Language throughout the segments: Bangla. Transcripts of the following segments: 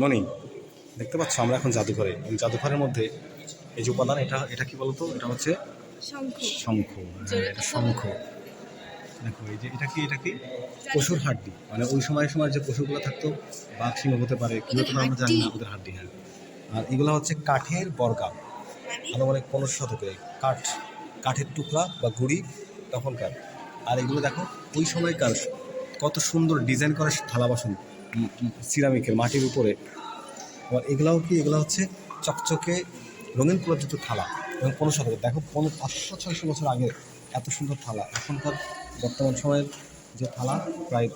ননি দেখতে পাচ্ছ আমরা এখন জাদুঘরে। এই জাদুঘরের মধ্যে এই যে উপাদান এটা এটা কি বলতো? এটা হচ্ছে শঙ্খ। শঙ্খ। হ্যাঁ, এটা শঙ্খ। দেখো এই যে এটা কি এটা কি? পশুর হাড্ডি। মানে ওই সময় সময় যে পশুগুলো থাকতো বাঘ সিংহ হতে পারে কি হতে আমরা জানি না ওদের হাড্ডি হ্যাঁ। আর এগুলো হচ্ছে কাঠের বর্গা। আনুমানিক পনেরো শতকে কাঠ কাঠের টুকরা বা গুড়ি তখনকার। আর এগুলো দেখো ওই সময়কার কত সুন্দর ডিজাইন করা থালা বাসন। সিরামিকের মাটির উপরে। আবার এগুলাও কি? এগুলো হচ্ছে চকচকে রঙিন প্রযুক্ত থালা এবং পনেরো শতকে দেখো, পনেরো, পাঁচশো, ছয়শো বছর আগে এত সুন্দর থালা। এখনকার বর্তমান সময়ের যে থালা, প্রায়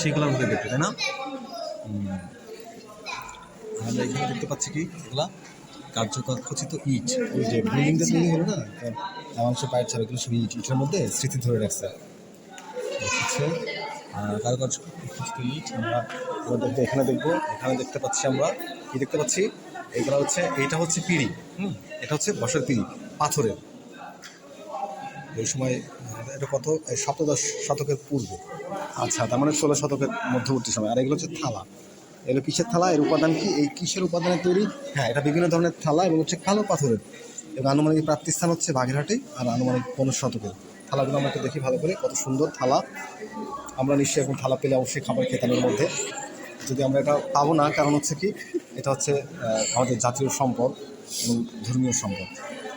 সেগুলোর মধ্যে দেখতে, তাই না? আমরা এখানে দেখতে পাচ্ছি কি? এগুলা কার্যকর খচিত ইট। ওই যে বিল্ডিংটা তৈরি হলো না? মানুষের পায়ের ছাড়া এগুলো সব ইট, ইটের মধ্যে স্মৃতি ধরে রাখছে। খচিত ইট আমরা এখানে দেখব, এখানে দেখতে পাচ্ছি আমরা, কি দেখতে পাচ্ছি? এগুলো হচ্ছে, এইটা হচ্ছে পিঁড়ি, হুম? এটা হচ্ছে বসার পিঁড়ি, পাথরের। ওই সময়, এটা কত? সপ্তদশ শতকের পূর্বে। আচ্ছা তার মানে ষোলো শতকের মধ্যবর্তী সময়। আর এগুলো হচ্ছে থালা। এগুলো কিসের থালা? এর উপাদান কি? এই কিসের উপাদানে তৈরি? হ্যাঁ এটা বিভিন্ন ধরনের থালা এবং হচ্ছে কালো পাথরের। এবং আনুমানিক প্রাপ্তিস্থান হচ্ছে বাগেরহাটে আর আনুমানিক পনেরো শতকের। থালাগুলো আমরা একটু দেখি ভালো করে কত সুন্দর থালা। আমরা নিশ্চয়ই এখন থালা পেলে অবশ্যই খাবার খেতাম এর মধ্যে। যদি আমরা এটা পাবো না কারণ হচ্ছে কি এটা হচ্ছে আমাদের জাতীয় সম্পদ এবং ধর্মীয় সম্পদ।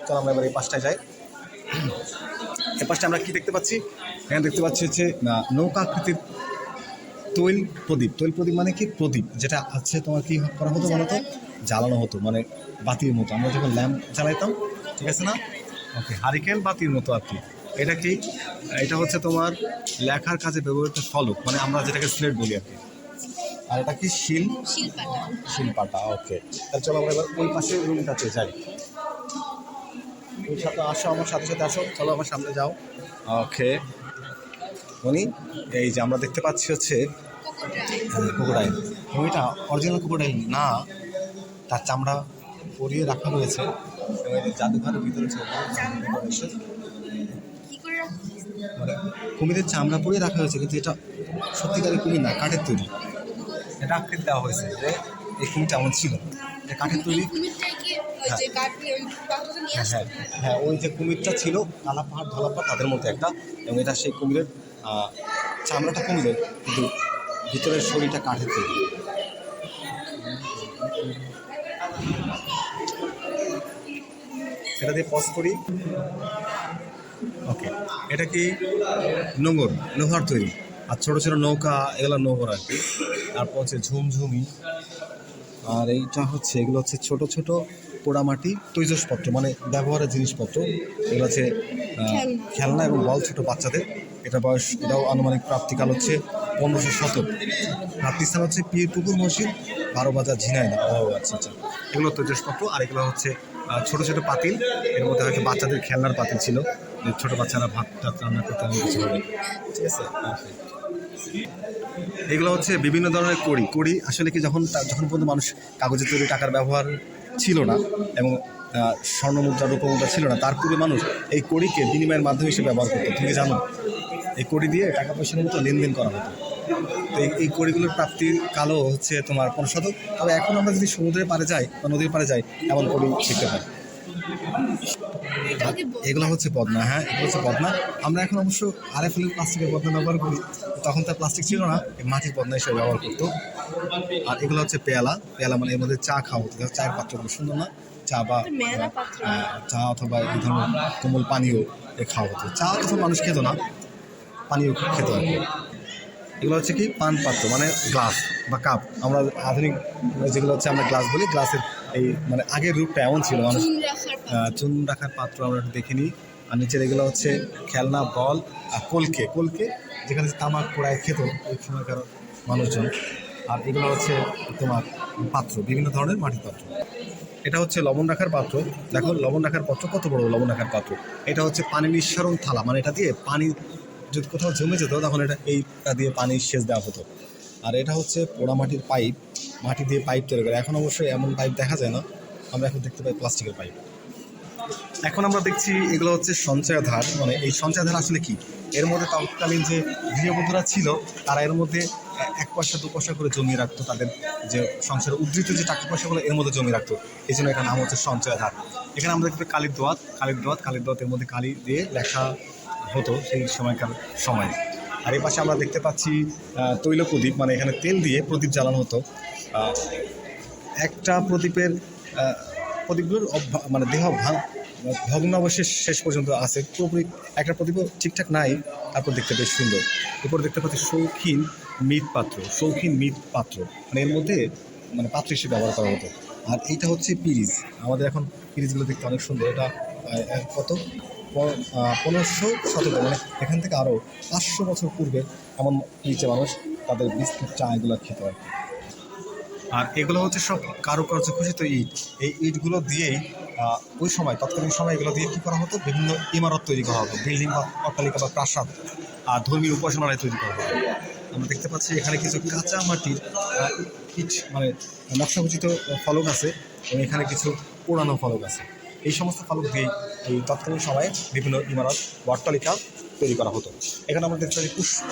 চলো আমরা এবার এই পাশটায় যাই। এ পাশটা আমরা কি দেখতে পাচ্ছি? এখানে দেখতে পাচ্ছি হচ্ছে আহ, নৌকা আকৃতির তৈল প্রদীপ। তৈল প্রদীপ মানে কি? প্রদীপ যেটা আছে তোমার কি করা হতো বলতো জ্বালানো। হতো মানে বাতির মতো। আমরা যখন ল্যাম্প জ্বালাইতাম ঠিক আছে না? ওকে হারিকেন বাতির মতো আর কি। এটা কি? এটা হচ্ছে তোমার লেখার কাজে ব্যবহৃত ফলক মানে আমরা যেটাকে স্লেট বলি আর কি। আর এটা কি? শিল? শিল্পাটা। ওকে তাহলে চলো আমরা এবার ওই পাশে রুমটাতে যাই। ওই সাথে আসো আমার সাথে সাথে আসো। চলো আমার সামনে যাও। ওকে উনি এই যে আমরা দেখতে পাচ্ছি হচ্ছে কুকুরাইল ওইটা অরিজিনাল কুকুরাইল না তার চামড়া পরিয়ে রাখা রয়েছে। জাদুঘরের ভিতরে যে চামড়া? কি করে রাখা মানে কুমিরের চামড়া পরিয়ে রাখা হয়েছে কিন্তু এটা সত্যিকারের কুমির না কাঠের তৈরি। এটা আকৃতি দেওয়া হয়েছে যে এই কুমিরটা এমন ছিল। এটা কাঠের তৈরি। কুমিরটাই কি ওই যে কাঠ নিয়ে ওই পাথরটা নিয়ে আসতো হ্যাঁ হ্যাঁ ওই যে কুমিরটা ছিল কালা পাহাড় ধলা পাহাড় তাদের মধ্যে একটা। এবং এটা সেই কুমিরের চামড়াটা কুমিরের কিন্তু ভিতরের শরীরটা কাঠের তৈরি। সেটা দিয়ে পজ করি। ওকে এটা কি নোঙর নোহার তৈরি। আর ছোটো ছোটো নৌকা এগুলো নোঙর আর কি। তারপর হচ্ছে ঝুমঝুমি। আর এইটা হচ্ছে এগুলো হচ্ছে ছোট ছোট পোড়ামাটি তৈজসপত্র মানে ব্যবহারের জিনিসপত্র। এগুলো হচ্ছে খেলনা। খেলনা এবং বল ছোটো বাচ্চাদের। এটা বয়স এটাও আনুমানিক প্রাপ্তিকাল হচ্ছে পনেরোশো শতক প্রাপ্তিস্থান হচ্ছে পীর পুকুর মসজিদ বারো বাজার ঝিনাইদহ। ও আচ্ছা আচ্ছা। এগুলো তৈজসপত্র আর এগুলো হচ্ছে ছোট ছোট পাতিল। এর মধ্যে হয়তো বাচ্চাদের খেলনার পাতিল ছিল ছোট বাচ্চারা ভাত টাত রান্না করতে কিছু হবে ঠিক আছে? এগুলো হচ্ছে বিভিন্ন ধরনের কড়ি। কড়ি আসলে কি যখন যখন পর্যন্ত মানুষ কাগজে তৈরি টাকার ব্যবহার ছিল না এবং স্বর্ণমুদ্রা রূপমুদ্রা ছিল না, তার পূর্বে মানুষ এই কড়িকে বিনিময়ের মাধ্যম হিসেবে ব্যবহার করতো। তুমি জানো? এই কড়ি দিয়ে টাকা পয়সার মতো লেনদেন করা হতো। তো এই কড়িগুলোর প্রাপ্তির কালো হচ্ছে তোমার শতক। তবে এখন আমরা যদি সমুদ্রের পাড়ে যাই বা নদীর পাড়ে যাই এমন কড়ি কি বল? এগুলো হচ্ছে পদ্মা হ্যাঁ এগুলো হচ্ছে পদ্মা। আমরা এখন অবশ্য আরএফ এল প্লাস্টিকের পদ্মা ব্যবহার করি। তখন তার প্লাস্টিক ছিল না এই মাটির পদ্মা হিসেবে ব্যবহার করতো। আর এগুলো হচ্ছে পেয়ালা। পেয়ালা মানে এর মধ্যে চা খাওয়া হতো। চায়ের পাত্রগুলো সুন্দর না? চা বা পাত্র। আহ, চা অথবা এই ধরনের কোমল পানীয় খাওয়া হতো। চা তখন মানুষ খেত না। পানীয় খেত আর এগুলো হচ্ছে কি? পান পাত্র মানে গ্লাস বা কাপ। আমরা আধুনিক যেগুলো হচ্ছে আমরা গ্লাস বলি গ্লাসের এই মানে আগের রূপটা এমন ছিল মানুষ। চুন রাখার পাত্র। চুন রাখার পাত্র আমরা একটু দেখে নিই। আর নিচের এগুলো হচ্ছে খেলনা বল আর কলকে। কলকে যেখানে তামাক পোড়ায় খেত ওই সময়কার মানুষজন। আর এগুলো হচ্ছে তোমার পাত্র বিভিন্ন ধরনের মাটির পাত্র। এটা হচ্ছে লবণ রাখার পাত্র। দেখো লবণ রাখার পাত্র কত বড় লবণ রাখার পাত্র। এটা হচ্ছে পানি নিঃসরণ থালা মানে এটা দিয়ে পানি যদি কোথাও জমে যেত তখন এটা এইটা দিয়ে পানি সেচ দেওয়া হতো। আর এটা হচ্ছে পোড়া মাটির পাইপ। মাটি দিয়ে পাইপ তৈরি করে। এখন অবশ্যই এমন পাইপ দেখা যায় না। আমরা এখন দেখতে পাই প্লাস্টিকের পাইপ। এখন আমরা দেখছি এগুলো হচ্ছে সঞ্চয়ধার। মানে এই সঞ্চয়ধার আসলে কি? এর মধ্যে তৎকালীন যে গৃহবধূরা ছিল, তারা এর মধ্যে এক পয়সা, দু পয়সা করে জমিয়ে রাখতো তাদের যে সংসারে উদ্ধৃত যে টাকা পয়সাগুলো এর মধ্যে জমিয়ে রাখতো। এই জন্য এখানে নাম হচ্ছে সঞ্চয় ধার এখানে আমরা দেখতে কালির দোয়াত কালির দোয়াত, কালির দোয়াতের মধ্যে কালি দিয়ে লেখা হতো সেই সময়কার সময়ে। আর এই পাশে আমরা দেখতে পাচ্ছি তৈল প্রদীপ মানে এখানে তেল দিয়ে প্রদীপ জ্বালানো হতো। একটা প্রদীপের প্রদীপগুলোর মানে দেহ ভগ্নাবশেষ শেষ পর্যন্ত আছে। পুরোপুরি একটা প্রদীপও ঠিকঠাক নাই, তারপর দেখতে বেশ সুন্দর। এরপর দেখতে পাচ্ছি শৌখিন মৃৎ পাত্র, শৌখিন মৃৎ পাত্র। মানে এর মধ্যে মানে পাত্র হিসেবে ব্যবহার করা হতো। আর এইটা হচ্ছে পিরিজ। আমাদের এখন পিরিজগুলো দেখতে অনেক সুন্দর। এটা কত? পনেরোশো শতক মানে এখান থেকে আরও পাঁচশো বছর পূর্বে এমন নিচে মানুষ তাদের বিস্কিট চা এগুলো খেতে হয় আর এগুলো হচ্ছে সব কারুকার্য খচিত ইট। এই ইটগুলো দিয়েই ওই সময়, তৎকালীন সময় এগুলো দিয়ে কী করা হতো? বিভিন্ন ইমারত তৈরি করা হতো, বিল্ডিং বা অট্টালিকা বা প্রাসাদ, আর ধর্মীয় উপাসনালয় তৈরি করা হতো। আমরা দেখতে পাচ্ছি এখানে কিছু কাঁচা মাটির ইট মানে নকশাখচিত ফলক আছে, এবং এখানে কিছু পুরানো ফলক আছে। এই সমস্ত ফলক দিয়েই এই তৎকালীন সময়ে বিভিন্ন ইমারত অট্টালিকা তৈরি করা হতো। এখানে আমরা দেখতে পাচ্ছি পুষ্প